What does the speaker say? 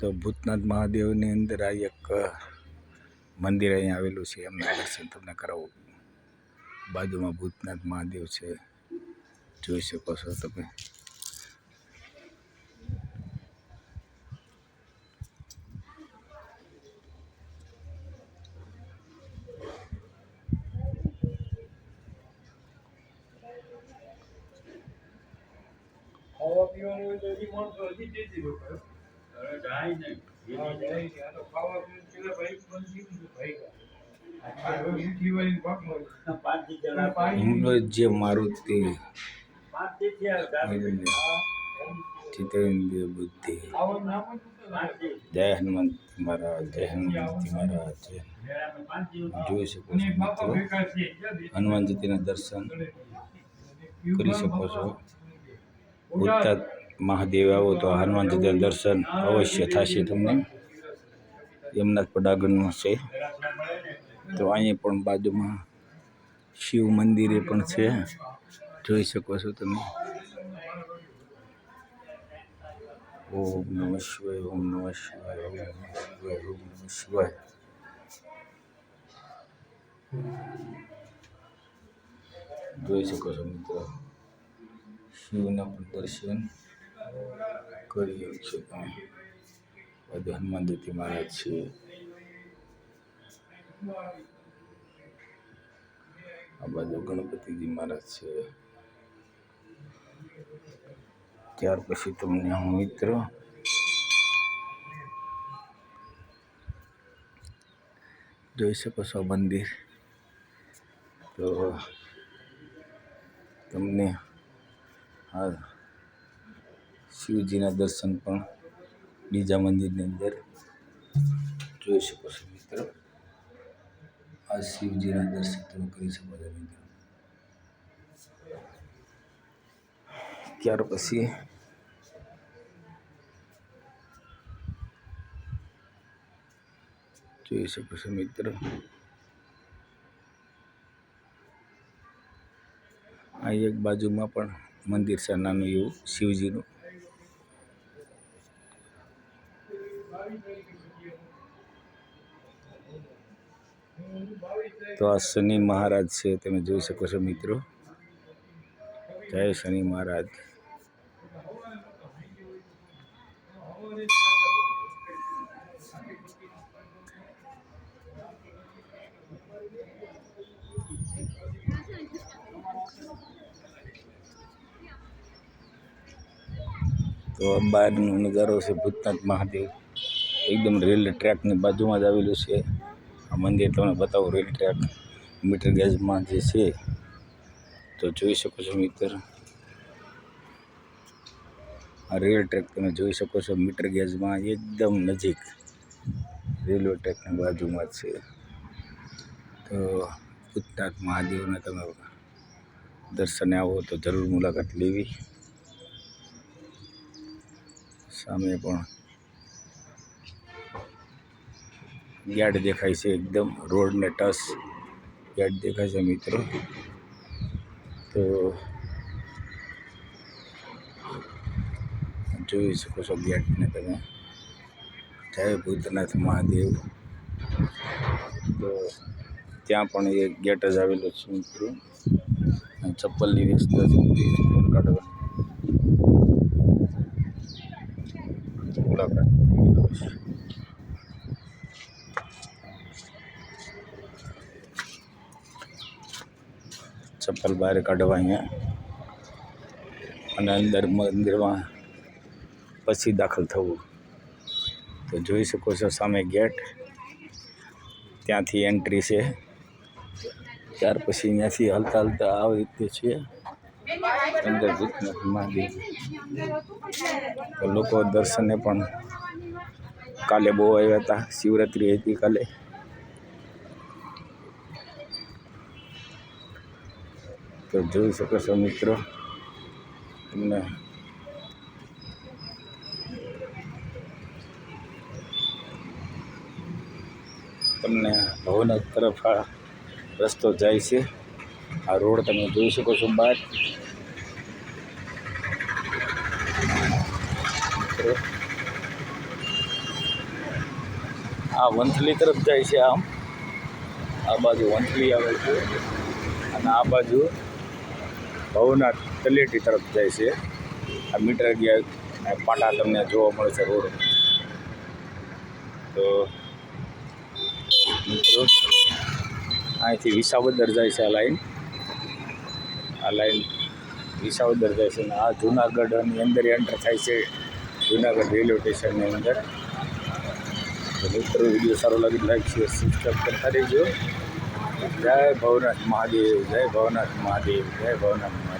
તો ભૂતનાથ મહાદેવની અંદર આ એક મંદિર અહીંયા આવેલું છે. એમના દર્શન તમને કરાવું. બાજુમાં ભૂતનાથ મહાદેવ છે. જોઈ શકો છો તમે. ખાવા પીવાનું. જે મારુતિ જીતેન્દ્ર બુદ્ધિ ખાવાનું ના પણ તૂટે ને. પાંચથી જય હનુમંત મહારાજ જય હનુમંત મહારાજ જોઈ શકો છો મિત્રો? હનુમાનજીના દર્શન કરી શકો છો. ભૂતનાથ મહાદેવ આવો તો હનુમાનજીના દર્શન અવશ્ય થશે તમને. યમનાથ પડાગણનું છે. તો અહીંયા પણ બાજુમાં શિવ મંદિરે પણ છે. જોઈ શકો છો તમે. ઓમ નમઃ શિવાય, ઓમ નમઃ શિવાય, ઓમ નમઃ શિવાય, ઓમ નમઃ શિવાય. જોઈ શકો છો મિત્રો. શિવના પણ દર્શન. કરી શકો પણ બધું હનુમાનજી મહારાજ છે. આ બાજુ ગણપતિજી મહારાજ છે. ત્યાર પછી તમને હું મિત્રો જોઈ શકો છો મંદિર. તો તમને આ શિવજીના દર્શન પણ બીજા મંદિરની અંદર જોઈ શકો છો મિત્રો. આ શિવજીના દર્શન તમે કરી શકો છો મિત્રો. ત્યાર પછી જોઈ શકો છો મિત્રો. આ એક બાજુમાં પણ મંદિર છે, નાનું એવું શિવજીનું. તો આ શનિ મહારાજ છે, તમે જોઈ શકો છો મિત્રો. જય શનિ મહારાજ. તો બહારનો નજારો છે ભૂતનાથ મહાદેવ. એકદમ રેલવે ટ્રેકની બાજુમાં જ આવેલું છે. આ મંદિર તમને બતાવું, રેલ ટ્રેક, મીટર ગેજમાં જે છે, તો જોઈ શકો છો મિત્ર. આ રેલ ટ્રેક તમે જોઈ શકો છો, મીટર ગેજમાં એકદમ નજીક રેલવે ટ્રેકની બાજુમાં જ છે. તો ભૂતનાથ મહાદેવને તમે દર્શને આવો તો જરૂર મુલાકાત લેવી. સામે પણ ગેટ દેખાય છે એકદમ રોડને ટચ ગેટ દેખાય છે મિત્રો. તો જોઈ શકો છો ગેટને તમે. જય ભૂતનાથ મહાદેવ. તો ત્યાં પણ એક ગેટ જ આવેલો છે મિત્રો. ચપ્પલની વ્યવસ્થા છે મુલાકાત ચપ્પલ બહાર કાઢવા અહીંયા. અને અંદર મંદિરમાં પછી દાખલ થવું. તો જોઈ શકો છો સામે ગેટ. ત્યાંથી એન્ટ્રી છે. ત્યાર પછી અહીંયાથી હલતા હલતા આવી રીતે છે. અંદર ભૂતનાથ લોકો દર્શને પણ કાલે બહુ આવ્યા હતા. શિવરાત્રિ હતી કાલે. તો જોઈ શકો છો મિત્રો. તમને તમને ભવનાથ તરફ આ રસ્તો જાય છે. આ રોડ તમે જોઈ શકો છો બહાર. આ વંથલી તરફ જાય છે આમ. આ બાજુ વંથલી આવે છે. અને આ બાજુ ભવનાથ તલેટી તરફ જાય છે. આ મીટર ગયા પાટા તમને જોવા મળે છે રોડ. તો મિત્રો, અહીંથી વિસાવદર જાય છે આ લાઈન. આ લાઈન વિસાવદર જાય છે અને આ જુનાગઢની અંદર એન્ટર થાય છે જુનાગઢ રેલવે સ્ટેશનની અંદર. મિત્રો, વીડિયો સારો લાગે લાઈક શેર સબસ્ક્રાઈબ કરતા રહેજો. જય ભવનાથ મહાદેવ જય ભવનાથ મહાદેવ જય ભવનાથ મહાદેવ.